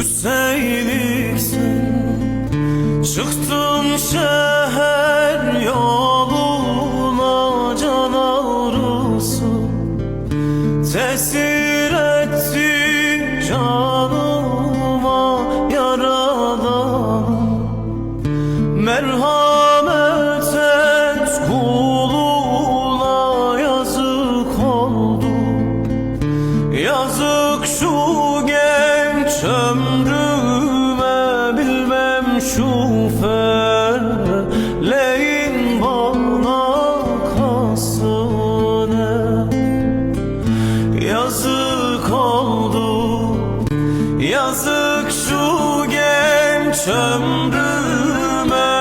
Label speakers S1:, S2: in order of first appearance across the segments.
S1: Üstelik sen çıktın şehir yoluna can ağrısı. Tesir etti canıma yaradanım Merhamet et kuluna yazık oldu. Yazık şu ömrüme bilmem şu feleğin bana kasını. Yazık oldu Yazık şu genç ömrüme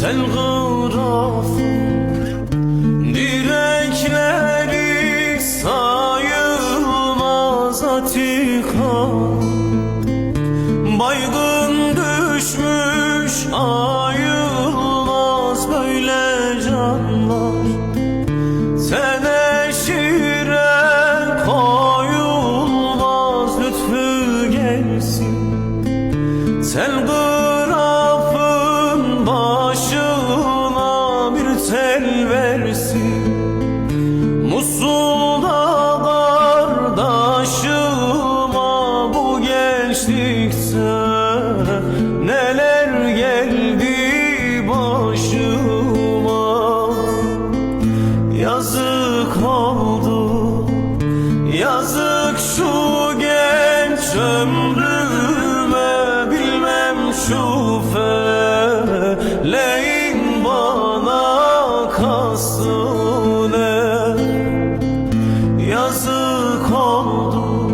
S1: Telgrafı direkleri sayılmaz atika. Baygın düşmüş ayılmaz böyle canlar. Teneşire koyulmaz lütfü gelsin. Telgrafın tel versin Musul'da kardeşime bu gençlikte Neler geldi başıma? Yazık oldu Yazık şu genç ömrüme. Bilmem şu feleğin Yazık oldu.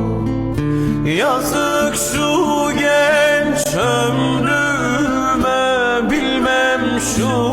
S1: Yazık şu genç ömrüme Bilmem şu